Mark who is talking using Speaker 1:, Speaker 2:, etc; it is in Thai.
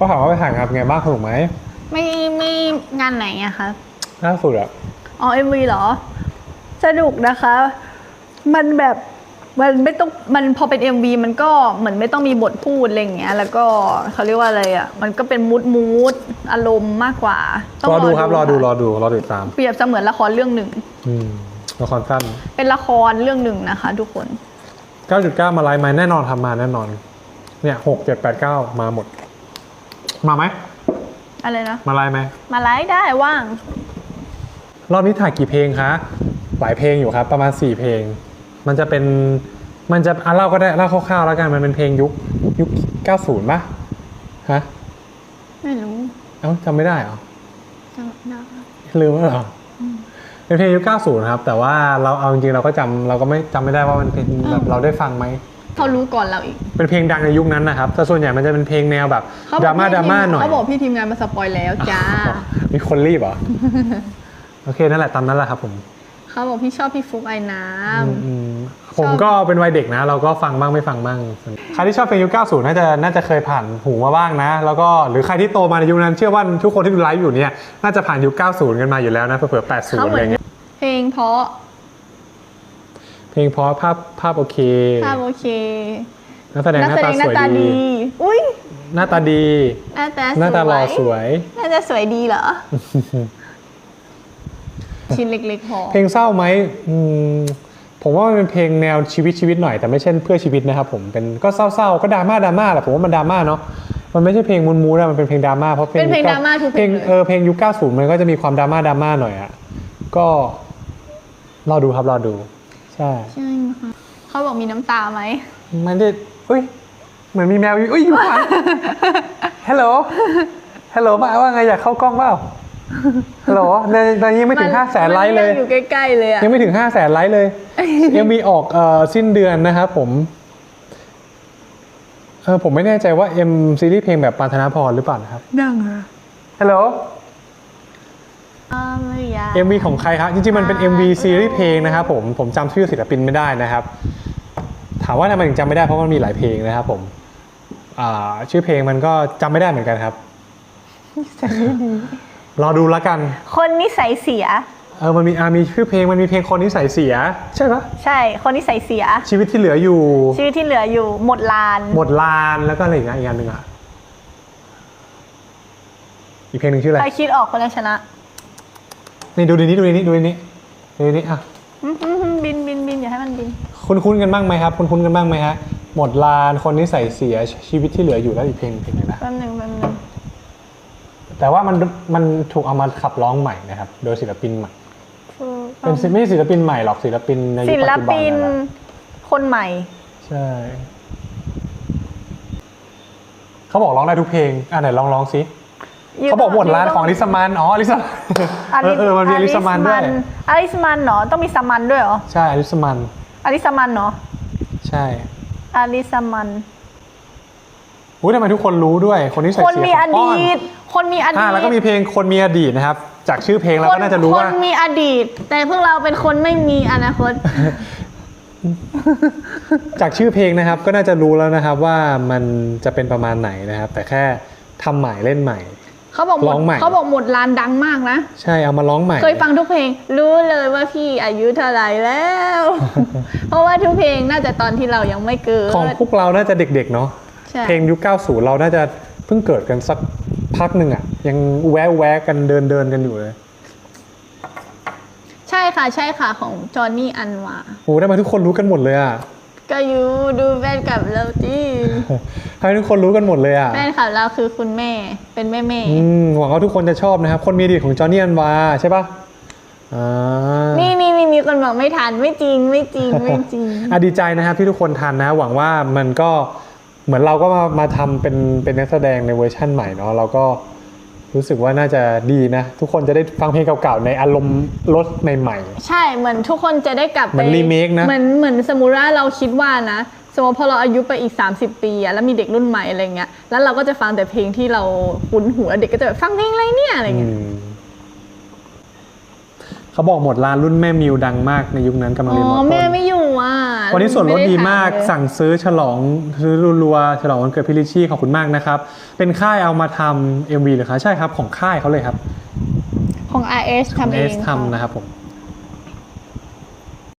Speaker 1: ก็ถามว่าไปถ่ายงานเป็นไงบ้างสนุกไหม
Speaker 2: ไม่ไม่งานไหนอะคะ
Speaker 1: ล่าสุดอะ
Speaker 2: อ๋อเอ็มวีเหรอ สนุกนะคะ มันแบบมันไม่ต้องมันพอเป็น MV มันก็เหมือนไม่ต้องมีบทพูดอะไรอย่างเงี้ย แล้วก็เขาเรียกว่าอะไรอะมันก็เป็นมูดมูดอารมณ์มากกว่า ต้ง
Speaker 1: รอดูครับรอดูร
Speaker 2: ค่ะ
Speaker 1: อดูรอติดตาม
Speaker 2: เปรียบเสมือนละครเรื่องหนึ่ง
Speaker 1: อืมละครสั้น
Speaker 2: เป็นละครเรื่องหนึ่งนะคะ ทุกคน
Speaker 1: 9.9 มาไลฟ์ไหมแน่นอนทำมาแน่นอน เนี่ย6 7 8 9มาหมด มาไหม
Speaker 2: อะไรนะ
Speaker 1: มาไลฟ์ไหม
Speaker 2: มาไลฟ์ได้ว่าง
Speaker 1: รอบนี้ถ่ายกี่เพลงคะ หลายเพลงอยู่ครับ ประมาณ 4 เพลง มันจะเป็น มันจะอะเล่าก็ได้เล่าคร่าวๆแล้วกัน มันเป็นเพลงยุคยุค 90ป่ะ ฮะ
Speaker 2: ไม่รู้
Speaker 1: เอ้าจำไม่ได้เหรอ
Speaker 2: จำได้
Speaker 1: ลืมแล้วเหรออเป็นเพลงยุค 90 ครับ แต่ว่าเราเอาจริงๆเราก็จำเราก็ไม่จำไม่ได้ว่ามันเป็นแบบเราได้ฟังไหม
Speaker 2: เขารู้ก่อนเราอีก
Speaker 1: เป็นเพลงดังในยุคนั้นนะครับแต่ส่วนใหญ่มันจะเป็นเพลงแนวแบบ
Speaker 2: เขบ
Speaker 1: ด
Speaker 2: อก
Speaker 1: ราม่า
Speaker 2: พี่
Speaker 1: ดราม่า
Speaker 2: ที
Speaker 1: หน่อย
Speaker 2: เขาบอกพี่ทีมงานมาสปอยแล้วจ้า
Speaker 1: มีคนรีบเหรอ โอเค นั่นแหละตามนั้นแหละครับผม
Speaker 2: เขาบอกพี่ชอบพี่ฟุกไอ้น้
Speaker 1: อืมอืมผมก็เป็นวัยเด็กนะ เราก็ฟังบ้างไม่ฟังบ้างใครที่ชอบเพลงยุค 90 น่าจะน่าจะเคยผ่านหูมาบ้างนะ แล้วก็หรือใครที่โตมาในยุคนั้นเชื่อว่าทุกคนที่ดูไลฟ์อยู่เนี่ยน่าจะผ่านยุค 90 กันมาอยู่แล้วนะเผื่อๆำ80
Speaker 2: เขา
Speaker 1: อะ
Speaker 2: เหมื
Speaker 1: ไร
Speaker 2: อน
Speaker 1: เงี้ย
Speaker 2: เพลงเพราะ
Speaker 1: เพลงเพราะภาพภาพโอเค
Speaker 2: ภาพโอเค
Speaker 1: นักแสดง
Speaker 2: นั
Speaker 1: ห
Speaker 2: ก
Speaker 1: น้า
Speaker 2: แสด
Speaker 1: ตาง
Speaker 2: ห
Speaker 1: ส
Speaker 2: น้า
Speaker 1: วย
Speaker 2: ตา
Speaker 1: ดี
Speaker 2: ดีอุ้ย
Speaker 1: หน้าตาดี
Speaker 2: หน้าตา
Speaker 1: หน้าตาหล่อสวย
Speaker 2: น่าจะสวยดีเหรอ ชิ้นเล็กๆพอ
Speaker 1: เพลงเศร้าไหมอืมผมว่ามันเป็นเพลงแนวชีวิตชีวิตหน่อยแต่ไม่ใช่เพื่อชีวิตนะครับผมเป็นก็เศร้าๆก็ดราม่าดราม่าแหละผมว่ามันดราม่าเนาะมันไม่ใช่เพลงมุนมูนะมันเป็นเพลงดราม่าเพราะเพลง
Speaker 2: เป็นเพลง
Speaker 1: ยุค
Speaker 2: ดราม่าทุกเพลงเลย
Speaker 1: เออเพลงยุค90มันก็จะมีความดราม่าดราม่าหน่อยอะก็รอดูครับรอดู ใช่
Speaker 2: ใช่ค่ะเขาบอกมีน้ำตาไหม
Speaker 1: มันได้อุ้ยเหมือนมีแมวอยู่อุ้ยอยู่ข้างหลังฮัลโหลฮัลโหลมาว่าไงอยากเข้ากล้องเปล่าฮัลโหลในตอนนี้ยังไม่ถึงห้าแสนไลค์เลย
Speaker 2: มันอยู่ใกล้ๆเลยอะ
Speaker 1: ยังไม่ถึงห้าแสนไลค์เลยยังมีออกเอ่อสิ้นเดือนนะครับผมเออผมไม่แน่ใจว่า M ซีรีส์เพลงแบบปานธนาพรหรือเปล่านะครับ
Speaker 2: ดังอะ
Speaker 1: ฮัลโหล MV ของใครครับจริงๆมันเป็น MV ซีรีส์เพลงนะครับผมผมจำชื่อศิลปินไม่ได้นะครับ ถามว่าทำไมถึงจำไม่ได้เพราะมันมีหลายเพลงนะครับผมอ่าชื่อเพลงมันก็จำไม่ได้เหมือนกันครับรอดูแล้วกัน
Speaker 2: คนนิสัยเสีย
Speaker 1: เออมันมีอ่ามีชื่อเพลงมันมีเพลงคนที่ใส่เสีย ใช่ปะ
Speaker 2: ใช่คนนิสัยเสีย
Speaker 1: ชีวิตที่เหลืออยู่
Speaker 2: ชื่อที่เหลืออยู่ หมดลาน
Speaker 1: หมดลานแล้วก็อะไรอีกนะอีกอันหนึ่งอะอีกเพลงหนึ่งชื่ออะไร
Speaker 2: ใครคิดออกคนนั้นชนะ
Speaker 1: นี่ดูดีนี้ดูดีนี้ดูดีนี้ดูดีนี้อะ
Speaker 2: อืมอืมอืมบินบินบินอย่าให้มันบิน
Speaker 1: คุ้นคุ้นๆกันบ้างไหมครับ คุ้นคุ้นๆกันบ้างไหมฮะหมดลานคนที่ใส่เสียชีวิตที่เหลืออยู่แล้วอีกเพลงเพลงไหนนะ
Speaker 2: แป๊บหนึ่งแป๊บหนึ่ง
Speaker 1: แต่ว่ามันมันถูกเอามาขับร้องใหม่นะครับ โดยศิลปินใหม่
Speaker 2: คือ
Speaker 1: เป็นศิไม่ใช่ศิลปินใหม่หรอกศิลปินในยุ
Speaker 2: ศิ
Speaker 1: คปัจ
Speaker 2: ล
Speaker 1: จุบัน
Speaker 2: ปิน
Speaker 1: นั่นแหละ
Speaker 2: คนใหม่
Speaker 1: ใช่ เขาบอกร้องได้ทุกเพลง อะไหนลองร้องสิ เขาบอกหมดลานของอลิสมันอ๋ออลิสมันเออเออมันมีอลิสมันด้วย
Speaker 2: อลิสมันเหรอต้องมีสมันด้วยเหรอ
Speaker 1: ใช่อลิสมัน
Speaker 2: อลิสมันเหรอ
Speaker 1: ใช่
Speaker 2: อลิสมัน
Speaker 1: อุ้ยทำไมทุกคนรู้ด้วย คนที่ใส่
Speaker 2: คน
Speaker 1: เสีย
Speaker 2: มี
Speaker 1: ข
Speaker 2: อ
Speaker 1: องป้
Speaker 2: ดี
Speaker 1: อน
Speaker 2: ตคนมีอดี
Speaker 1: อ่า
Speaker 2: ต
Speaker 1: แล้วก็มีเพลงคนมีอดีตนะครับ จากชื่อเพลงเราก็น่าจะรู้ว่า
Speaker 2: คนมีอดีต แต่พวกเราเป็นคนไม่มีอนาคต
Speaker 1: จากชื่อเพลงนะครับ ก็น่าจะรู้แล้วนะครับว่ามันจะเป็นประมาณไหนนะครับ แต่แค่ทำใหม่เล่นใหม่
Speaker 2: เขาบอกหม
Speaker 1: ร้
Speaker 2: ด
Speaker 1: องใหม่
Speaker 2: เขาบอกหมดลานดังมากนะ
Speaker 1: ใช่เอามาร้องใหม่
Speaker 2: เคยฟังทุกเพลง รู้เลยว่าพี่อายุเท่าไหร่แล้ว เพราะว่าทุกเพลงน่าจะตอนที่เรายังไม่เกิด
Speaker 1: ของพวกเราน่าจะเด็กๆเนาะ
Speaker 2: ใช่
Speaker 1: เพลงยุค 90 เราน่าจะเพิ่งเกิดกันสักพักหนึ่งอะ่ะยังแวะแวะกันเดินเดินกันอยู่เลย
Speaker 2: ใช่ค่ะใช่ค่ะของจอห์นนี่อันวา
Speaker 1: โอ้ทำไมทุกคนรู้กันหมดเลยอะ่ะ
Speaker 2: ก็อยู่ดูแฟนกับเราที่
Speaker 1: ทำไมทุกคนรู้กันหมดเลยอะ่ะ
Speaker 2: แฟนคลับเราคือคุณแม่เป็นแม่แม่
Speaker 1: อืมหวังว่าทุกคนจะชอบนะครับ คนมีอดีตของจอห์นนี่อันวาใช่ปะอ่า
Speaker 2: นี่นี่นี่มีคนบอกไม่ทันไม่จริงไม่จริงไม่จริง
Speaker 1: อะดีใจนะครับที่ทุกคนทันนะ หวังว่ามันก็เหมือนเราก็มามาทำเป็นเป็นนักแสดงในเวอร์ชั่นใหม่เนาะเราก็ รู้สึกว่าน่าจะดีนะ ทุกคนจะได้ฟังเพลงเก่าๆ ในอารมณ์รสใหม่
Speaker 2: ใช่เหมือนทุกคนจะได้กลับ
Speaker 1: เหมื
Speaker 2: ไป
Speaker 1: อน remake นะ
Speaker 2: เหมือนเหมือนสมมุติว่าเราคิดว่านะสมมติพอเราอายุไปอีก 30 ปีอะแล้วมีเด็กรุ่นใหม่อะไรเงี้ยแล้วเราก็จะฟังแต่เพลงที่เราคุ้นหูแล้วเด็กก็จะแบบฟังเพลงอะไรเนี่ยอะไร
Speaker 1: ๆอื
Speaker 2: เงี้ย
Speaker 1: มเขาบอกหมดร้านรุ่นแม่มิวดังมากในยุคนั้นกำลัง
Speaker 2: อ๋
Speaker 1: เรียนม
Speaker 2: อ
Speaker 1: ต้น
Speaker 2: แม่ไม่อยู่อะ
Speaker 1: วันนี้ส่วนลดดีมาก
Speaker 2: ไได้ถเลย
Speaker 1: สั่งซื้อฉลองซื้อรัวๆฉลองวันเกิดพี่ลิชชี่ขอบคุณมากนะครับ เป็นค่ายเอามาทำ MV เหรือคะใช่ครับ ของค่ายเขาเลยครับ
Speaker 2: ของ RS ทำเอ
Speaker 1: เองส
Speaker 2: ค่ะ
Speaker 1: ทำนะครับผม